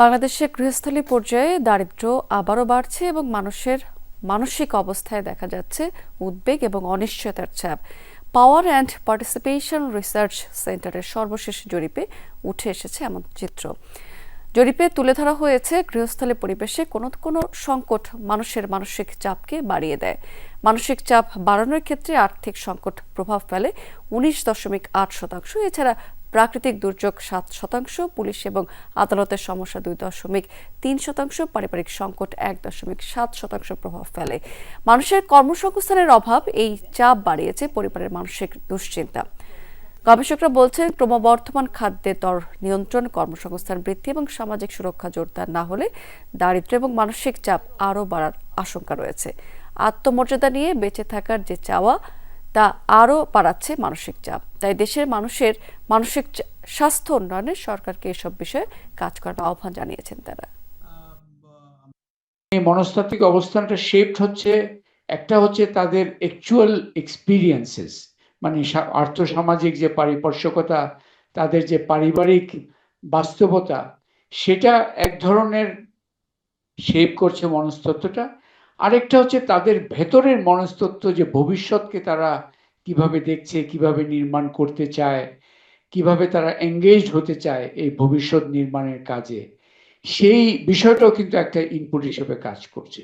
বাংলাদেশে গৃহস্থলী পর্যায়ে দারিদ্র্য আবারও বাড়ছে এবং মানুষের মানসিক অবস্থায় দেখা যাচ্ছে উদ্বেগ এবং অনিশ্চয়তার চাপ পাওয়ার অ্যান্ড পার্টিসিপেশন রিসার্চ সেন্টারের সর্বশেষ জরিপে উঠে এসেছে এমন চিত্র। জরিপে তুলে ধরা হয়েছে, গৃহস্থলী পরিবেশে কোনো কোনো সংকট মানুষের মানসিক চাপকে বাড়িয়ে দেয়। মানসিক চাপ বাড়ানোর ক্ষেত্রে আর্থিক সংকট প্রভাব ফেলে উনিশ দশমিক আট শতাংশ। এছাড়া প্রাকৃতিক দুর্যোগ সাত শতাংশ, পুলিশ এবং আদালতের সমস্যা দুই দশমিক তিন শতাংশ, পারিবারিক সংকট এক দশমিক সাত শতাংশ প্রভাব ফেলে। মানুষের কর্মসংস্থানের অভাব, এই চাপ বাড়িয়েছে পরিবারের মানসিক দুশ্চিন্তা। গবেষকরা বলছেন, ক্রমবর্ধমান খাদ্যের দর নিয়ন্ত্রণ, কর্মসংস্থান বৃদ্ধি এবং সামাজিক সুরক্ষা জোরদার না হলে দারিদ্র্য এবং মানসিক চাপ আরও বাড়ার আশঙ্কা রয়েছে। আত্মমর্যাদা নিয়ে বেঁচে থাকার যে চাওয়া তা আরও বাড়াচ্ছে মানসিক চাপ। তাই দেশের মানুষের মানসিক স্বাস্থ্য উন্নয়নে সরকারকে এসব বিষয়ে কাজ করার আহ্বান জানিয়েছেন তারা। মনস্তাত্ত্বিক অবস্থানটা শেপড হচ্ছে, একটা হচ্ছে তাদের অ্যাকচুয়াল এক্সপিরিয়েন্সেস মানে আর্থসামাজিক যে পারিপার্শ্বিকতা, তাদের যে পারিবারিক বাস্তবতা, সেটা এক ধরনের শেপ করছে মনস্তত্ত্বটা। আরেকটা হচ্ছে তাদের ভেতরের মনস্তত্ব যে ভবিষ্যৎকে তারা কীভাবে দেখছে, কীভাবে নির্মাণ করতে চায়, কীভাবে তারা এঙ্গেজ হতে চায় এই ভবিষ্যৎ নির্মাণের কাজে। সেই বিষয়টাও কিন্তু একটা ইনপুট হিসেবে কাজ করছে।